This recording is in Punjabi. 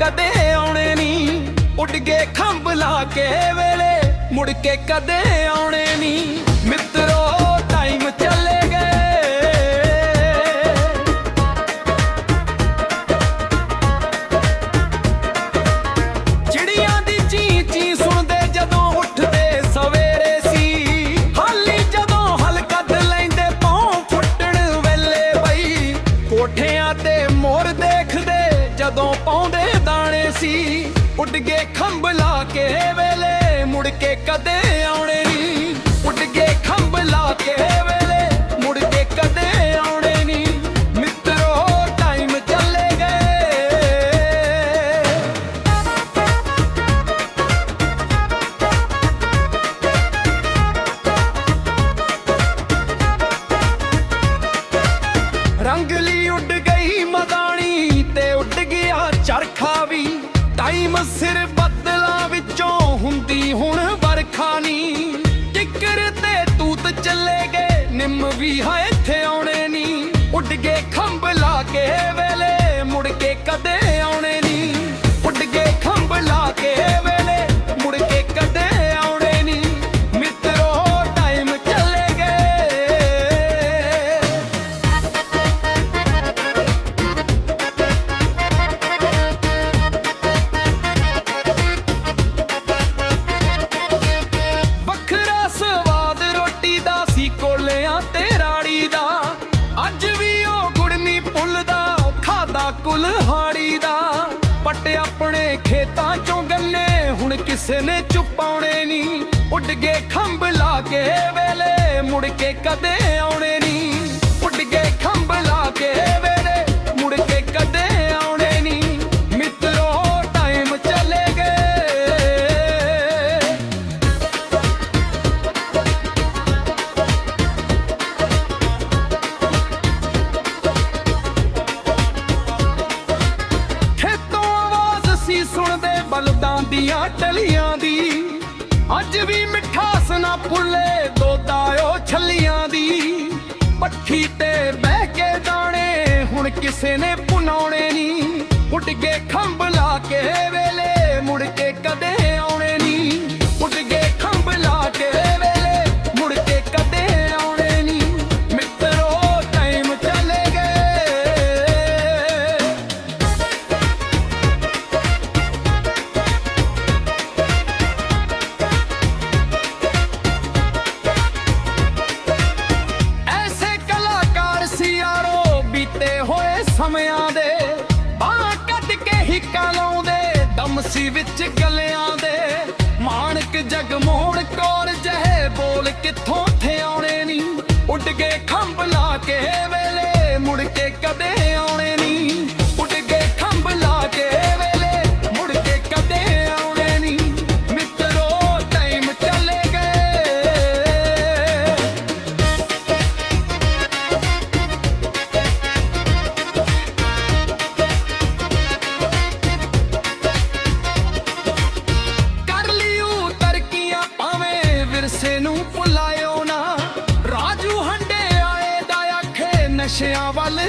ਕਦੇ ਆਉਣੇ ਨੀ ਉੱਡ ਗਏ ਖੰਭ ਲਾ ਕੇ ਵੇਲੇ, ਮੁੜ ਕੇ ਕਦੇ ਆਉਣੇ ਨਹੀਂ। ਮਿੱਤਰੋ ਟਾਈਮ ਚੱਲੇ ਗਏ। ਚਿੜੀਆਂ ਦੀ ਚੀਂ ਚੀਂ ਸੁਣਦੇ ਜਦੋਂ ਉੱਠਦੇ ਸਵੇਰੇ ਸੀ। ਹਾਲੀ ਜਦੋਂ ਹਲ ਲੈਂਦੇ ਪੌਂ ਫੁੱਟਣ ਵੇਲੇ ਬਈ। ਕੋਠਿਆਂ ਤੇ ਮੋਰ ਦੇਖਦੇ ਜਦੋਂ ਪਾਉਂਦੇ ਸੀ। ਉੱਡ ਗਏ ਖੰਭ ਲਾ ਕੇ ਵੇਲੇ ਮੁੜ ਕੇ ਕਦੇ ਟਾਈਮ ਸਿਰ ਬੱਦਲਾਂ ਵਿੱਚੋਂ ਹੁੰਦੀ ਹੁਣ ਵਰਖਾ ਨੀ ਕਿੱਕਰ ਤੇ ਤੂਤ ਚੱਲੇ ਗਏ ਨਿੰਮ ਵੀ ਹੈ ਇੱਥੇ ਆਉਣੇ ਨੀ। ਉੱਡ ਗਏ ਆਪਣੇ ਖੇਤਾਂ ਚੋਂ ਗੰਨੇ ਹੁਣ ਕਿਸੇ ਨੇ ਚੁਪਾਉਣੇ ਨਹੀਂ ਉੱਡ ਗਏ ਖੰਭ ਲਾ ਕੇ ਵੇਲੇ, ਮੁੜ ਕੇ ਕਦੇ ਆਉਣੇ ਨਹੀਂ ਉੱਡ ਗਏ ਖੰਭ ਸੁਣਦੇ ਦੀਆਂ ਟਲੀਆਂ ਦੀ। ਅੱਜ ਵੀ ਮਿਠਾਸ ਨਾ ਭੁੱਲੇ ਦੋਦਾ ਉਹ ਛੱਲੀਆਂ ਦੀ। ਪੱਠੀ ਤੇ ਬਹਿ ਕੇ ਦਾਣੇ ਹੁਣ ਕਿਸੇ ਨੇ ਪੁਨਾਉਣੇ ਨਹੀਂ ਉੱਡ ਕੇ ਖੰਭ ਲਾ ਕੇ ਵਿੱਚ ਗਲਿਆਂ ਵਿਰਸੇ ਨੂੰ ਭੁਲਾਇਓ ਨਾ। ਰਾਜੂ ਹੰਡੇ ਆਏ ਦਾ ਆਖੇ ਨਸ਼ਿਆਂ ਵੱਲ।